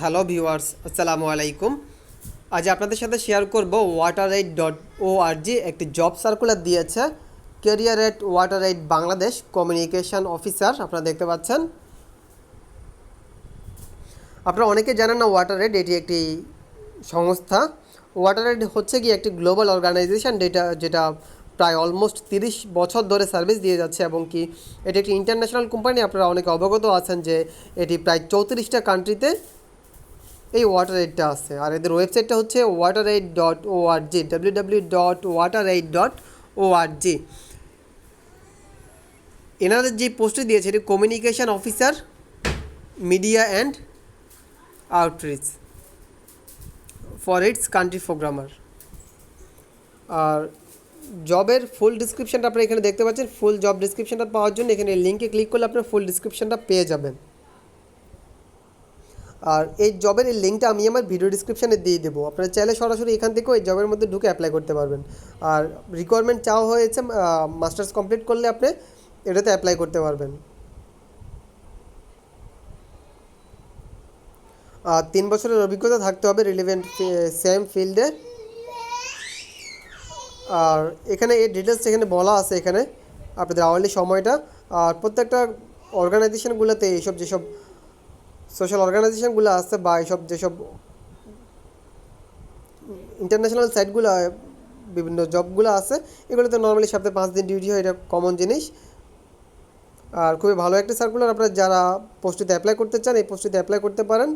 Hello viewers, আসসালামু আলাইকুম। আজ আপনাদের সাথে শেয়ার করব WaterAid dot O G একটি জব সার্কুলার দিয়েছে। Career at WaterAid Bangladesh communication officer আপনারা দেখতে পাচ্ছেন। আপনারা অনেকে জানেন না ওয়াটার রেড এটি একটি সংস্থা। ওয়াটার রেড হচ্ছে কি একটি গ্লোবাল অর্গানাইজেশন যেটা যেটা প্রায় অলমোস্ট তিরিশ বছর ধরে সার্ভিস দিয়ে যাচ্ছে এবং কি এটি একটি ইন্টারন্যাশনাল কোম্পানি আপনারা অনেকে অবগত আছেন যে এটি প্রায় চৌত্রিশটা কান্ট্রিতে এই ওয়াটার এইডটা আছে। আর এদের ওয়েবসাইটটা হচ্ছে WaterAid dot O R G W W dot WaterAid dot O R G এনাদের যে পোস্টটি দিয়েছে, এটি communication officer media and outreach for its country programmer আর জবের ফুল ডিসক্রিপশানটা আপনারা এখানে দেখতে পাচ্ছেন। ফুল জব ডিসক্রিপশানটা পাওয়ার জন্য এখানে লিঙ্কে ক্লিক করলে আপনার ফুল ডিসক্রিপশানটা পেয়ে যাবেন। আর এই জবের এই লিঙ্কটা আমি আমার ভিডিও ডিসক্রিপশানে দিয়ে দেবো। আপনারা চাইলে সরাসরি এখান থেকেও এই জবের মধ্যে ঢুকে অ্যাপ্লাই করতে পারবেন। আর রিকোয়ারমেন্ট চাওয়া হয়েছে মাস্টার্স কমপ্লিট করলে আপনি এটাতে অ্যাপ্লাই করতে পারবেন। আর তিন বছরের অভিজ্ঞতা থাকতে হবে রিলিভেন্ট সেম ফিল্ডে আর এখানে এই ডিটেলস এখানে বলা আছে এখানে, আপনাদের আওয়ারলি সময়টা। আর প্রত্যেকটা অর্গানাইজেশনগুলোতে এইসব যেসব সোশ্যাল অর্গানাইজেশনগুলো আছে বা এইসব যেসব ইন্টারন্যাশনাল সাইটগুলো বিভিন্ন জবগুলো আছে, এগুলোতে নর্মালি সপ্তাহে পাঁচ দিন ডিউটি হয়, এটা কমন জিনিস। আর খুবই ভালো একটা সার্কুলার আপনারা যারা পোস্টটিতে অ্যাপ্লাই করতে চান, এই পোস্টটিতে অ্যাপ্লাই করতে পারেন।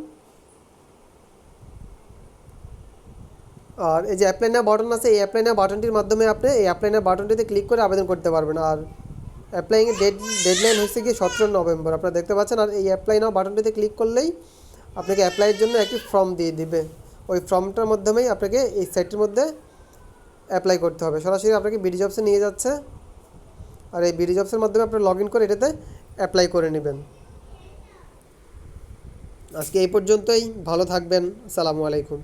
আর এই যে অ্যাপ্লাই না বাটন আছে, এই অ্যাপ্লাই না বাটনটির মাধ্যমে আপনি এই অ্যাপ্লাই না বাটনটিতে ক্লিক করে আবেদন করতে পারবেন। আর অ্যাপ্লাইংয়ের ডেড ডেডলাইন হচ্ছে গিয়ে সতেরো নভেম্বর। আপনারা দেখতে পাচ্ছেন, আর এই অ্যাপ্লাই নাও বাটনটিতে ক্লিক করলেই আপনাকে অ্যাপ্লাইয়ের জন্য একটি ফর্ম দিয়ে দিবে। ওই ফর্মটার মাধ্যমেই আপনাকে এই সাইটটির মধ্যে অ্যাপ্লাই করতে হবে। সরাসরি আপনাকে বিডি জবসে নিয়ে যাচ্ছে। আর এই বিডি জবসের মাধ্যমে আপনি লগ ইন করে এটাতে অ্যাপ্লাই করে নেবেন। আজকে এই পর্যন্তই। ভালো থাকবেন। আসসালামু আলাইকুম।